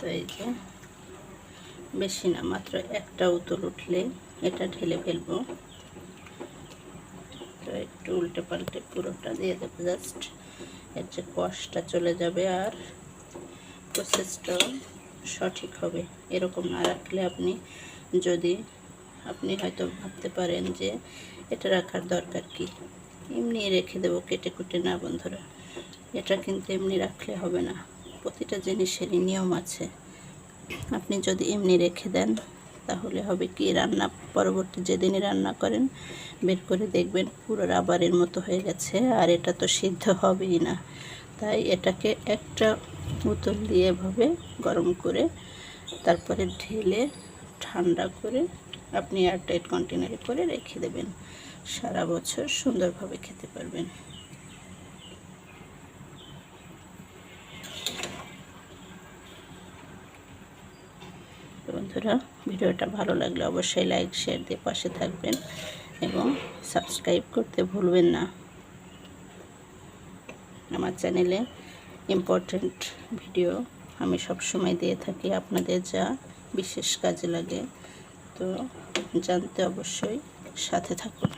তো এই যে, বেশি না, মাত্র একটা উতল উঠলে এটা ঢেলে ফেলব। তো একটু উল্টে পাল্টে পুরোটা দিয়ে দেবো জাস্ট এর যে কষটা চলে যাবে আর প্রসেসটাও সঠিক হবে। এরকম না রাখলে আপনি যদি, আপনি হয়তো ভাবতে পারেন যে এটা রাখার দরকার কি। এমনি রেখে দেবো কেটে কুটে না বন্ধুরা। এটা কিন্তু এমনি রাখলে হবে না। প্রতিটা জিনিসেরই নিয়ম আছে। আপনি যদি এমনি রেখে দেন, তাহলে হবে কি, রান্না পরবর্তী যেদিনই রান্না করেন, বের করে দেখবেন পুরো রাবারের মতো হয়ে গেছে, আর এটা তো সিদ্ধ হবেই না। তাই এটাকে একটা বোতল দিয়ে এভাবে গরম করে, তারপরে ঢেলে ঠান্ডা করে আপনি এয়ারটাইট কন্টেনারে করে রেখে দেবেন। সারা বছর সুন্দরভাবে খেতে পারবেন। বন্ধুরা। ভিডিওটা ভালো লাগলে অবশ্যই লাইক শেয়ার দিয়ে পাশে থাকবেন এবং সাবস্ক্রাইব করতে ভুলবেন না। আমার চ্যানেলে ইম্পর্ট্যান্ট ভিডিও আমি সব সময় দিয়ে থাকি। আপনাদের যা বিশেষ কাজে লাগে, তো জানতে অবশ্যই সাথে থাকুন।